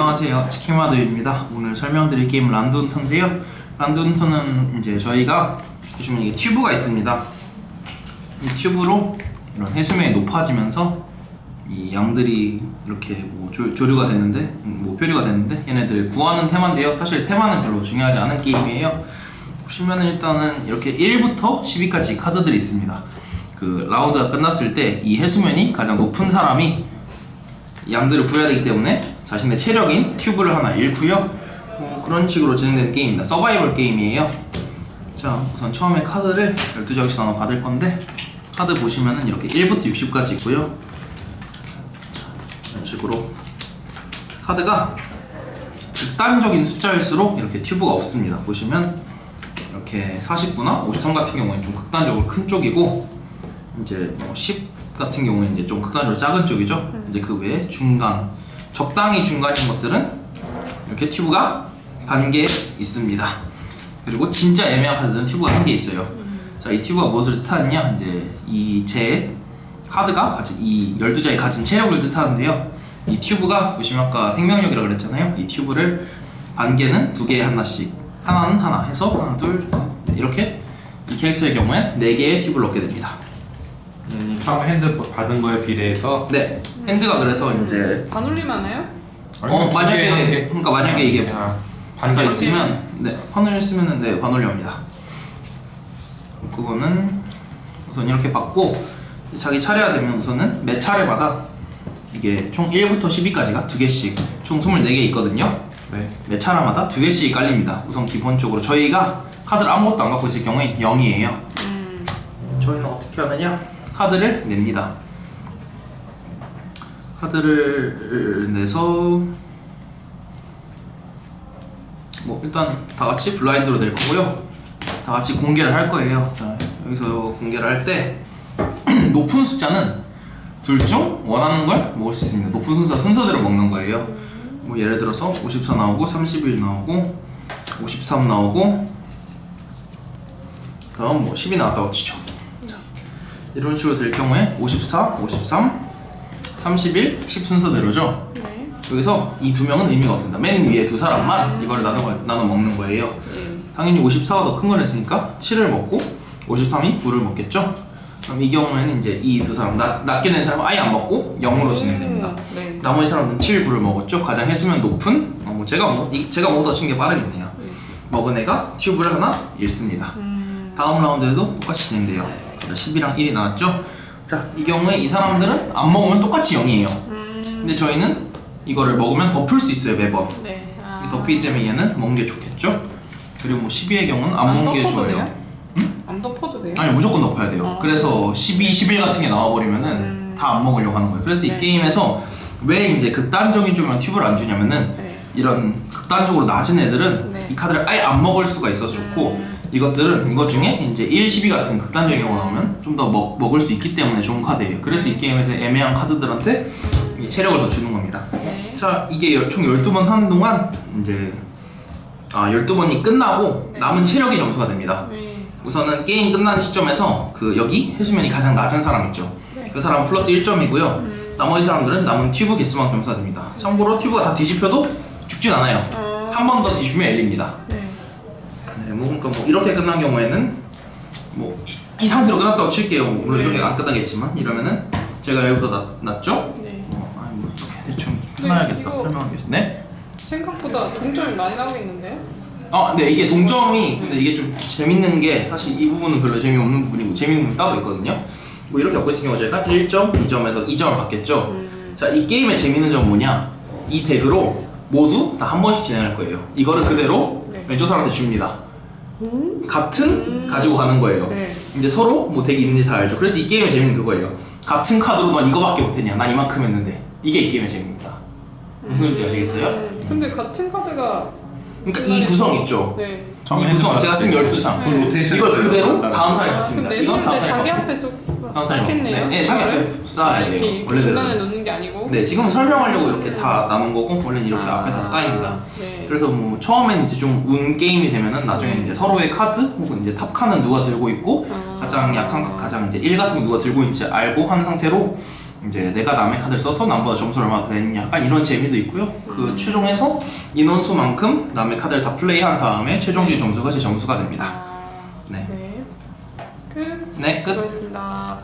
안녕하세요. 치킨마드입니다. 오늘 설명드릴 게임 란둔터인데요. 란둔터는 이제 저희가 보시면 이게 튜브가 있습니다. 이 튜브로 이런 해수면이 높아지면서 이 양들이 이렇게 뭐 조, 조류가 됐는데 음, 뭐 표류가 됐는데 얘네들 구하는 테마인데요. 사실 테마는 별로 중요하지 않은 게임이에요. 보시면은 일단은 이렇게 1부터 10위까지 카드들이 있습니다. 그 라운드가 끝났을 때 이 해수면이 가장 높은 사람이 양들을 구해야 되기 때문에 자신의 체력인 튜브를 하나 잃고요. 어, 그런 식으로 진행되는 게임입니다. 서바이벌 게임이에요. 자, 우선 처음에 카드를 12장씩 나눠 받을 건데 카드 보시면은 이렇게 1부터 60까지 있고요. 자, 이런 식으로 카드가 극단적인 숫자일수록 이렇게 튜브가 없습니다. 보시면 이렇게 49나 53 같은 경우에는 좀 극단적으로 큰 쪽이고 이제 뭐 10 같은 경우에 이제 좀 극단적으로 작은 쪽이죠. 이제 그 외에 중간, 적당히 중간인 것들은 이렇게 튜브가 반 개 있습니다. 그리고 진짜 애매한 카드는 튜브가 한 개 있어요. 자, 이 튜브가 무엇을 뜻하느냐? 이제 이 제 카드가 가진 이 12자에 가진 체력을 뜻하는데요. 이 튜브가 보시면 아까 생명력이라고 그랬잖아요. 이 튜브를 반 개는 두 개에 하나씩, 하나는 하나 해서 하나, 둘, 네, 이렇게 이 캐릭터의 경우엔 네 개의 튜브를 얻게 됩니다. 음, 처음 핸드 받은 거에 비례해서 네, 핸드가 그래서 이제 반올림 하나요? 어 만약에 그러니까 만약에 이게 반가 반가 있으면 네 판을 쓰면은 네 반올려옵니다. 그거는 우선 이렇게 받고 자기 차례가 되면 우선은 매 차례마다 이게 총 1부터 12까지가 두 개씩 총 24개 있거든요. 네. 매 차례마다 두 개씩 깔립니다. 우선 기본적으로 저희가 카드를 아무것도 안 갖고 있을 경우에 0이에요. 저희는 어떻게 하느냐? 카드를 냅니다. 카드를 내서 뭐 일단 다 같이 블라인드로 낼 거고요. 다 같이 공개를 할 거예요. 자, 여기서 공개를 할 때 높은 숫자는 둘 중 원하는 걸 먹을 수 있습니다. 높은 순서 순서대로 먹는 거예요. 뭐 예를 들어서 54 나오고 31 나오고 53 나오고 그럼 뭐 10이 나왔다고 치죠. 자, 이런 식으로 될 경우에 54, 53, 31, 10 순서대로죠. 네. 여기서 이 두 명은 의미가 없습니다. 맨 위에 두 사람만 이거를 나눠, 나눠 먹는 거예요. 네. 당연히 54가 더 큰 걸 했으니까 7을 먹고 53이 9를 먹겠죠. 그럼 이 경우에는 이제 이 두 사람 낮, 낮게 낸 사람은 아예 안 먹고 0으로 진행됩니다. 음, 네. 나머지 사람은 7, 9를 먹었죠. 가장 해수면 높은 어, 뭐 제가 먹 이- 제가 먹어더 친게 빠르겠네요. 먹은 애가 튜브를 하나 잃습니다. 음, 다음 라운드에도 똑같이 진행돼요. 그래서 10이랑 1이 나왔죠. 자, 이 경우에 이 사람들은 안 먹으면 똑같이 0이에요. 음, 근데 저희는 이거를 먹으면 덮을 수 있어요 매번. 네. 아. 이 덮이기 때문에 얘는 먹는 게 좋겠죠. 그리고 뭐 12의 경우는 안 먹는 게 덮어도 좋아요. 돼요? 안 덮어도 돼요? 아니 무조건 덮어야 돼요. 어. 그래서 12, 11 같은 게 나와버리면은 음. 다 안 먹으려고 하는 거예요. 그래서 이 네. 게임에서 왜 이제 극단적인 쪽이랑 튜브를 안 주냐면은 네. 이런 극단적으로 낮은 애들은 네. 이 카드를 아예 안 먹을 수가 있어서 좋고 음. 이것들은 이것 중에 이제 1, 12 같은 극단적인 경우가 나오면 좀 더 먹을 수 있기 때문에 좋은 카드예요. 그래서 이 게임에서 애매한 카드들한테 이 체력을 더 주는 겁니다. 네. 자 이게 열- 총 12번 하는 동안 이제 아 12번이 끝나고 네. 남은 체력이 점수가 됩니다. 네. 우선은 게임 끝나는 시점에서 그 여기 해수면이 가장 낮은 사람 있죠. 네. 그 사람은 플러스 1점이고요. 음. 나머지 사람들은 남은 튜브 개수만큼 점수가 됩니다. 참고로 튜브가 다 뒤집혀도 죽진 않아요. 어. 한번 더 뒤집히면 엘립니다. 네. 네, 뭐 그러니까 뭐 이렇게 끝난 경우에는 뭐 이 상태로 끝났다고 칠게요. 물론 네. 이렇게 안 끝나겠지만 이러면은 제가 여기부터 놨, 놨죠? 네. 어, 아니 뭐 이렇게 대충 네, 편하겠다 이거- 설명하겠습니다. 네? 생각보다 동점이 많이 나고 있는데요? 아, 네 이게 동점이 근데 이게 좀 재밌는 게 사실 이 부분은 별로 재미없는 부분이고 재밌는 부분 따로 있거든요. 뭐 이렇게 갖고 있을 경우 저희가 1점, 2점에서 2점을 받겠죠. 음. 자, 이 게임의 재밌는 점은 뭐냐? 이 덱으로 모두 다 한 번씩 진행할 거예요. 이거를 그대로 네. 왼쪽 사람한테 줍니다. 음? 같은 음. 가지고 가는 거예요. 네. 이제 서로 뭐 덱이 있는지 잘 알죠. 그래서 이 게임의 재미는 그거예요. 같은 카드로 넌 이거밖에 못했냐? 난 이만큼 했는데. 이게 이 게임의 재미입니다. 무슨 소리인지 아시겠어요? 음, 근데 같은 카드가 그러니까 이 구성 있죠. 네. 이 구성 제가 쓴 12장. 그 로테이션 이걸 그대로 다음 사람이 받습니다. 근데 이건 다음 근데 사람이 자기. 앞에 쏙 다음 사람이 겠네요 받고. 네, 네, 자기 앞에 쌓아야 돼요. 이렇게 원래대로. 중간에 놓는 게 아니고. 네, 지금은 설명하려고 이렇게 다 나눈 거고 원래는 이렇게 아. 앞에 다 쌓입니다. 네. 그래서 뭐 처음엔 이제 좀 운 게임이 되면은 나중에 이제 서로의 카드 혹은 이제 탑 칸은 누가 들고 있고 아. 가장 약한 카- 가장 이제 1 같은 거 누가 들고 있는지 알고 한 상태로 이제 내가 남의 카드를 써서 남보다 점수를 얼마나 더 냈냐 약간 이런 재미도 있고요. 그 최종해서 인원수만큼 남의 카드를 다 플레이한 다음에 최종적인 점수가 제 점수가 됩니다. 아, 네. 네. 끝. 네 끝. 수고했습니다.